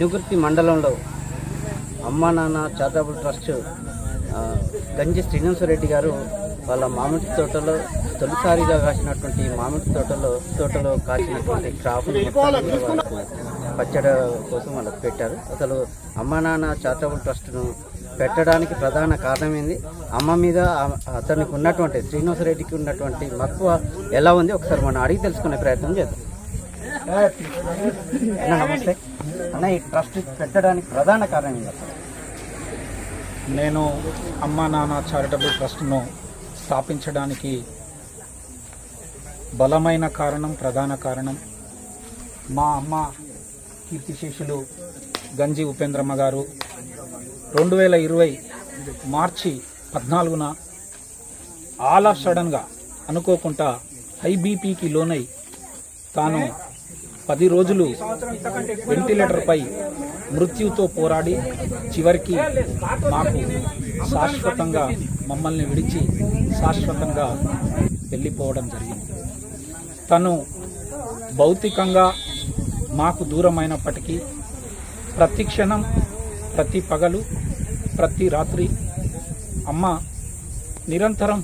పెనుగుర్తి మండలంలో అమ్మా నాన్న చారిటబుల్ ట్రస్ట్ గంజి శ్రీనివాసరెడ్డి గారు వాళ్ళ మామిడి తోటలో తొలిసారిగా కాసినటువంటి మామిడి తోటలో తోటలో కాసినటువంటి క్రాప్ని పచ్చడి కోసం వాళ్ళకి పెట్టారు. అసలు అమ్మా నాన్న చారిటబుల్ ట్రస్ట్ను పెట్టడానికి ప్రధాన కారణం ఏంది? అమ్మ మీద అతనికి ఉన్నటువంటి శ్రీనివాసరెడ్డికి ఉన్నటువంటి మక్కువ ఎలా ఉంది? ఒకసారి మనం అడిగి తెలుసుకునే ప్రయత్నం చేద్దాం. అన్న నమస్తే. అన్న ఈ ట్రస్ట్ పెట్టడానికి ప్రధాన కారణం ఏంటి నేను అమ్మా నాన్న చారిటబుల్ ట్రస్ట్ను స్థాపించడానికి బలమైన కారణం ప్రధాన కారణం మా అమ్మ కీర్తిశేషులు గంజి ఉపేంద్రమ్మ గారు. రెండు వేల ఇరవై మార్చి పద్నాలుగున ఆల్ ఆఫ్ సడన్గా అనుకోకుండా హై బీపీకి లోనై తాను పది రోజులు వెంటిలేటర్పై మృత్యుతో పోరాడి చివరికి మాకు శాశ్వతంగా మమ్మల్ని విడిచి శాశ్వతంగా వెళ్ళిపోవడం జరిగింది. తను భౌతికంగా మాకు దూరమైనప్పటికీ ప్రతి క్షణం ప్రతి పగలు ప్రతి రాత్రి అమ్మ నిరంతరం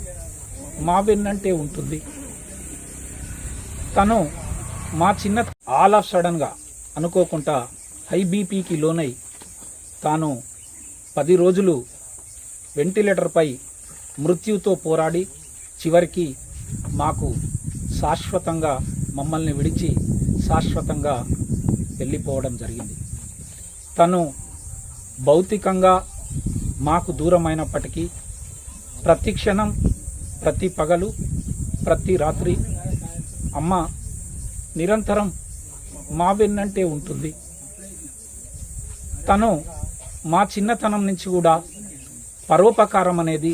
మా వెన్నంటే ఉంటుంది. తను మా చిన్న ఆల్ ఆఫ్ సడన్గా అనుకోకుండా హై బీపీకి లోనై తాను పది రోజులు వెంటిలేటర్పై మృత్యుతో పోరాడి చివరికి మాకు శాశ్వతంగా మమ్మల్ని విడిచి శాశ్వతంగా వెళ్ళిపోవడం జరిగింది. తను భౌతికంగా మాకు దూరమైనప్పటికీ ప్రతి క్షణం ప్రతి పగలు ప్రతి రాత్రి అమ్మ నిరంతరం మా వెన్నంటే ఉంటుంది. తను మా చిన్నతనం నుంచి కూడా పరోపకారం అనేది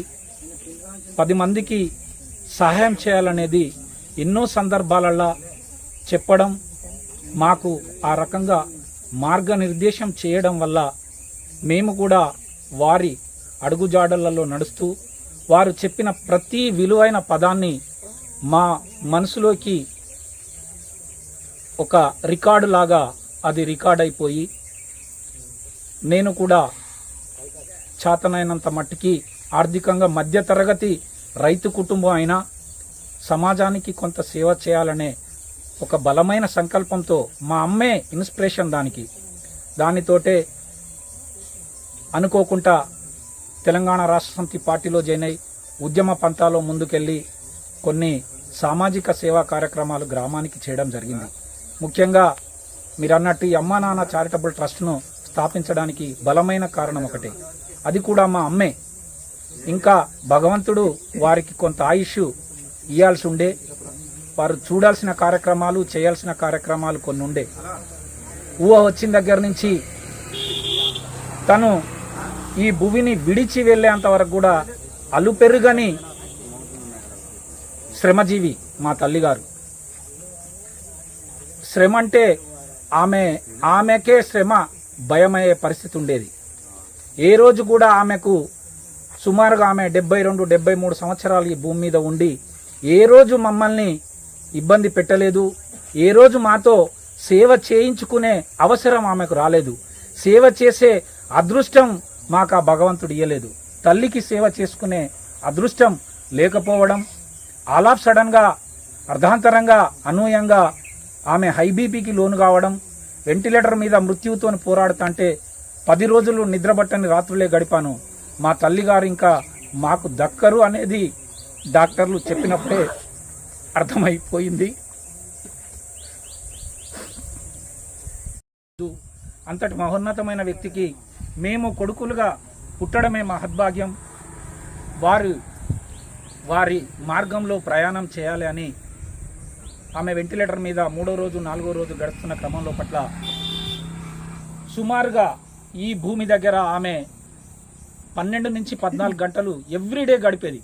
పది మందికి సహాయం చేయాలనేది ఎన్నో సందర్భాలలో చెప్పడం మాకు ఆ రకంగా మార్గనిర్దేశం చేయడం వల్ల మేము కూడా వారి అడుగుజాడలలో నడుస్తూ వారు చెప్పిన ప్రతి విలువైన పదాన్ని మా మనసులోకి ఒక రికార్డు లాగా అది రికార్డ్ అయిపోయి నేను కూడా చాతనైనంత మట్టికి ఆర్థికంగా మధ్యతరగతి రైతు కుటుంబం అయినా సమాజానికి కొంత సేవ చేయాలనే ఒక బలమైన సంకల్పంతో మా అమ్మే ఇన్స్పిరేషన్ దానికి. దానితోటే అనుకోకుండా తెలంగాణ రాష్ట్ర సమితి పార్టీలో జాయిన్ అయి ఉద్యమ పంతాలో ముందుకెళ్ళి కొన్ని సామాజిక సేవా కార్యక్రమాలు గ్రామానికి చేయడం జరిగింది. ముఖ్యంగా మీరు అన్నట్టు ఈ అమ్మా నాన్న చారిటబుల్ ట్రస్ట్ను స్థాపించడానికి బలమైన కారణం ఒకటి. అది కూడా మా అమ్మే. ఇంకా భగవంతుడు వారికి కొంత ఆయుష్ ఇవ్వాల్సి ఉండే వారు చూడాల్సిన కార్యక్రమాలు చేయాల్సిన కార్యక్రమాలు కొన్ని ఉండే. ఊహ వచ్చిన దగ్గర నుంచి తను ఈ భూమిని విడిచి వెళ్ళేంత వరకు కూడా అలుపెరుగని శ్రమజీవి మా తల్లిగారు. శ్రమ అంటే ఆమె ఆమెకే శ్రమ భయమయ్యే పరిస్థితి ఉండేది. ఏ రోజు కూడా ఆమెకు సుమారుగా ఆమె డెబ్బై రెండు డెబ్బై మూడు సంవత్సరాలు ఈ భూమి మీద ఉండి ఏ రోజు మమ్మల్ని ఇబ్బంది పెట్టలేదు ఏ రోజు మాతో సేవ చేయించుకునే అవసరం ఆమెకు రాలేదు సేవ చేసే అదృష్టం మాకు ఆ భగవంతుడు ఇయ్యలేదు. తల్లికి సేవ చేసుకునే అదృష్టం లేకపోవడం ఆల్ సడన్గా అర్ధాంతరంగా అనూయంగా ఆమె హైబీపీకి లోను కావడం వెంటిలేటర్ మీద మృత్యువుతో పోరాడుతంటే పది రోజులు నిద్రపట్టని రాత్రులే గడిపాను. మా తల్లిగారు ఇంకా మాకు దక్కరు అనేది డాక్టర్లు చెప్పినప్పుడే అర్థమైపోయింది. అంతటి మహోన్నతమైన వ్యక్తికి మేము కొడుకులుగా పుట్టడమే మహద్భాగ్యం. వారు వారి మార్గంలో ప్రయాణం చేయాలి అని ఆమె వెంటిలేటర్ మీద మూడో రోజు నాలుగో రోజు గడుస్తున్న క్రమంలో పట్ల సుమారుగా ఈ భూమి దగ్గర ఆమె పన్నెండు నుంచి పద్నాలుగు గంటలు ఎవ్రీడే గడిపేది.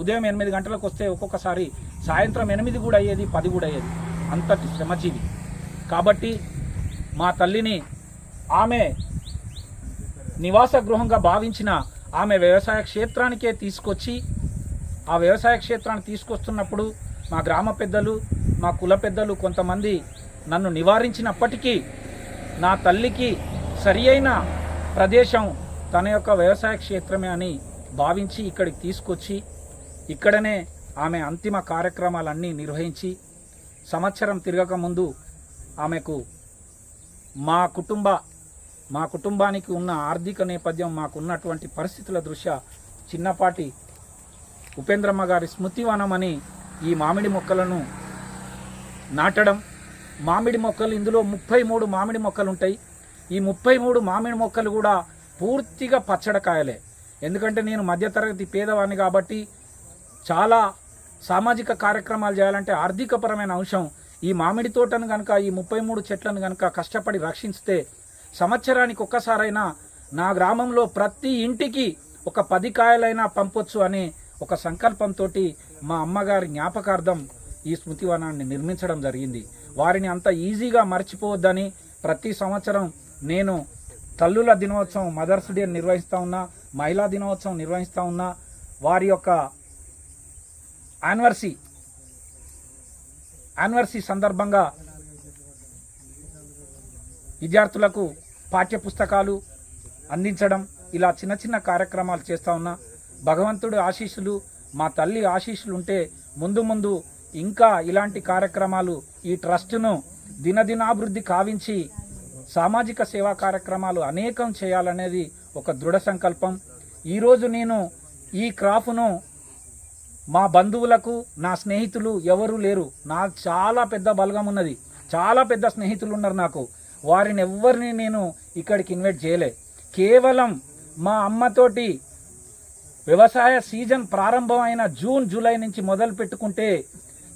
ఉదయం ఎనిమిది గంటలకు వస్తే ఒక్కొక్కసారి సాయంత్రం ఎనిమిది కూడా అయ్యేది పది కూడా అయ్యేది. అంతటి శ్రమజీవి. కాబట్టి మా తల్లిని ఆమె నివాస గృహంగా భావించిన ఆమె వ్యవసాయ క్షేత్రానికే తీసుకొచ్చి ఆ వ్యవసాయ క్షేత్రాన్ని తీసుకొస్తున్నప్పుడు మా గ్రామ పెద్దలు మా కుల పెద్దలు కొంతమంది నన్ను నివారించినప్పటికీ నా తల్లికి సరి అయిన ప్రదేశం తన యొక్క వ్యవసాయ క్షేత్రమే అని భావించి ఇక్కడికి తీసుకొచ్చి ఇక్కడనే ఆమె అంతిమ కార్యక్రమాలన్నీ నిర్వహించి సంవత్సరం తిరగక ముందు ఆమెకు మా కుటుంబ మా కుటుంబానికి ఉన్న ఆర్థిక నేపథ్యం మాకున్నటువంటి పరిస్థితుల దృష్ట్యా చిన్నపాటి ఉపేంద్రమ్మ గారి స్మృతివనం అని ఈ మామిడి మొక్కలను నాటడం. మామిడి మొక్కలు ఇందులో ముప్పై మూడు మామిడి మొక్కలు ఉంటాయి. ఈ ముప్పై మూడు మామిడి మొక్కలు కూడా పూర్తిగా పచ్చడకాయలే ఎందుకంటే నేను మధ్యతరగతి పేదవాడిని కాబట్టి చాలా సామాజిక కార్యక్రమాలు చేయాలంటే ఆర్థికపరమైన అంశం. ఈ మామిడి తోటను కనుక ఈ ముప్పై మూడు చెట్లను కనుక కష్టపడి రక్షిస్తే సంవత్సరానికి ఒక్కసారైనా నా గ్రామంలో ప్రతి ఇంటికి ఒక పది కాయలైనా పంపొచ్చు అనే ఒక సంకల్పంతో మా అమ్మగారి జ్ఞాపకార్థం ఈ స్మృతివనాన్ని నిర్మించడం జరిగింది. వారిని అంత ఈజీగా మర్చిపోవద్దని ప్రతి సంవత్సరం నేను తల్లుల దినోత్సవం మదర్స్ డే నిర్వహిస్తూ ఉన్నా మహిళా దినోత్సవం నిర్వహిస్తూ ఉన్నా వారి యొక్క యానివర్సరీ యానివర్సరీ సందర్భంగా విద్యార్థులకు పాఠ్య పుస్తకాలు అందించడం ఇలా చిన్న చిన్న కార్యక్రమాలు చేస్తూ ఉన్నా. భగవంతుడి ఆశీస్సులు మా తల్లి ఆశీస్సులు ఉంటే ముందు ముందు ఇంకా ఇలాంటి కార్యక్రమాలు ఈ ట్రస్టును దినదినాభివృద్ధి కావించి సామాజిక సేవా కార్యక్రమాలు అనేకం చేయాలనేది ఒక దృఢ సంకల్పం. ఈరోజు నేను ఈ క్రాఫ్ను మా బంధువులకు నా స్నేహితులు ఎవరూ లేరు. నా చాలా పెద్ద బలగం ఉన్నది. చాలా పెద్ద స్నేహితులు ఉన్నారు నాకు. వారిని ఎవ్వరిని నేను ఇక్కడికి ఇన్వైట్ చేయలే. కేవలం మా అమ్మతోటి వ్యవసాయ సీజన్ ప్రారంభమైన జూన్ జూలై నుంచి మొదలు పెట్టుకుంటే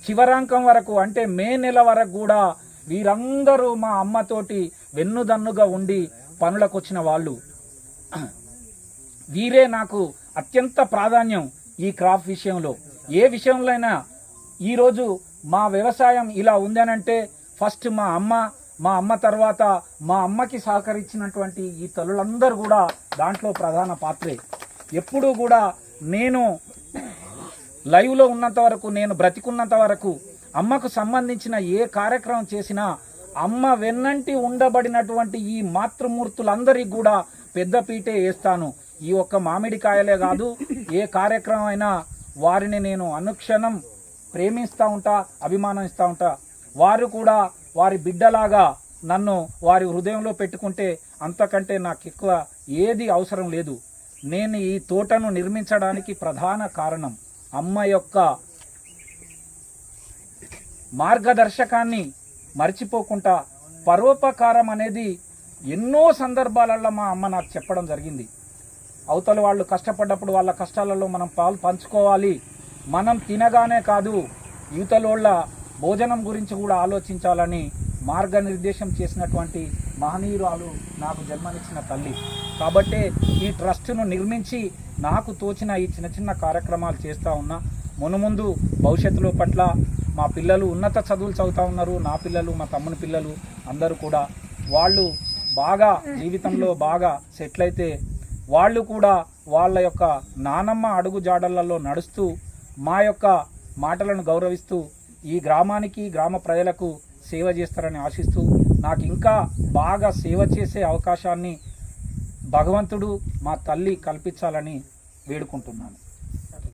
చివరాంకం వరకు అంటే మే నెల వరకు కూడా వీరందరూ మా అమ్మతోటి వెన్నుదన్నుగా ఉండి పనులకు వచ్చిన వాళ్ళు. వీరే నాకు అత్యంత ప్రాధాన్యం ఈ క్రాప్ విషయంలో. ఏ విషయంలో అయినా ఈరోజు మా వ్యవసాయం ఇలా ఉందనంటే ఫస్ట్ మా అమ్మ మా అమ్మ తర్వాత మా అమ్మకి సహకరించినటువంటి ఈ తల్లులందరూ కూడా దాంట్లో ప్రధాన పాత్రే. ఎప్పుడూ కూడా నేను లైవ్లో ఉన్నంత వరకు నేను బ్రతికున్నంత వరకు అమ్మకు సంబంధించిన ఏ కార్యక్రమం చేసినా అమ్మ వెన్నంటి ఉండబడినటువంటి ఈ మాతృమూర్తులందరికీ కూడా పెద్ద పీటే వేస్తాను. ఈ ఒక్క మామిడికాయలే కాదు ఏ కార్యక్రమం అయినా వారిని నేను అనుక్షణం ప్రేమిస్తూ ఉంటా అభిమానిస్తూ ఉంటా. వారు కూడా వారి బిడ్డలాగా నన్ను వారి హృదయంలో పెట్టుకుంటే అంతకంటే నాకు ఎక్కువ ఏది అవసరం లేదు. నేను ఈ తోటను నిర్మించడానికి ప్రధాన కారణం. అమ్మ యొక్క మార్గదర్శకాన్ని మర్చిపోకుండా పరోపకారం అనేది ఎన్నో సందర్భాలలో మా అమ్మ నాకు చెప్పడం జరిగింది. అవతల వాళ్ళు కష్టపడ్డప్పుడు వాళ్ళ కష్టాలలో మనం పాలు పంచుకోవాలి. మనం తినగానే కాదు యువతలోళ్ళ భోజనం గురించి కూడా ఆలోచించాలని మార్గనిర్దేశం చేసినటువంటి మహనీయురాలు నాకు జన్మనిచ్చిన తల్లి. కాబట్టే ఈ ట్రస్టును నిర్మించి నాకు తోచిన ఈ చిన్న చిన్న కార్యక్రమాలు చేస్తూ ఉన్నా మునుముందు భవిష్యత్తులో పట్ల మా పిల్లలు ఉన్నత చదువులు చదువుతూ ఉన్నారు. నా పిల్లలు మా తమ్ముని పిల్లలు అందరూ కూడా వాళ్ళు బాగా జీవితంలో బాగా సెటిల్ అయితే వాళ్ళు కూడా వాళ్ళ యొక్క నానమ్మ అడుగు జాడలలో నడుస్తూ మా యొక్క మాటలను గౌరవిస్తూ ఈ గ్రామానికి గ్రామ ప్రజలకు సేవ చేస్తారని ఆశిస్తూ నాకు ఇంకా బాగా సేవ చేసే అవకాశాన్ని భగవంతుడు మా తల్లి కల్పించాలని వేడుకుంటున్నాను.